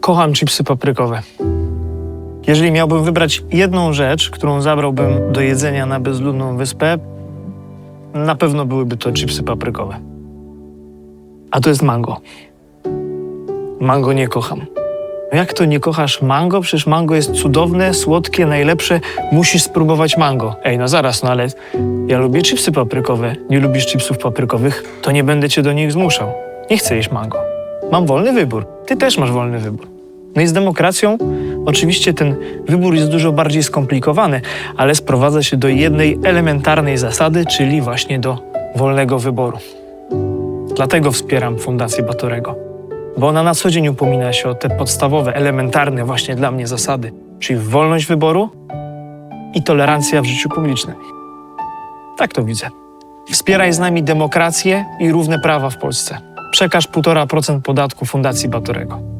Kocham chipsy paprykowe. Jeżeli miałbym wybrać jedną rzecz, którą zabrałbym do jedzenia na bezludną wyspę, na pewno byłyby to chipsy paprykowe. A to jest mango. Mango nie kocham. No Jak to nie kochasz mango? Przecież mango jest cudowne, słodkie, najlepsze. Musisz spróbować mango. Ej, no zaraz, no ale ja lubię chipsy paprykowe. Nie lubisz chipsów paprykowych? To nie będę cię do nich zmuszał. Nie chcę jeść mango. Mam wolny wybór. Ty też masz wolny wybór. No i z demokracją oczywiście ten wybór jest dużo bardziej skomplikowany, ale sprowadza się do jednej elementarnej zasady, czyli właśnie do wolnego wyboru. Dlatego wspieram Fundację Batorego, bo ona na co dzień upomina się o te podstawowe, elementarne właśnie dla mnie zasady, czyli wolność wyboru i tolerancja w życiu publicznym. Tak to widzę. Wspieraj z nami demokrację i równe prawa w Polsce. Przekaż 1,5% podatku Fundacji Batorego.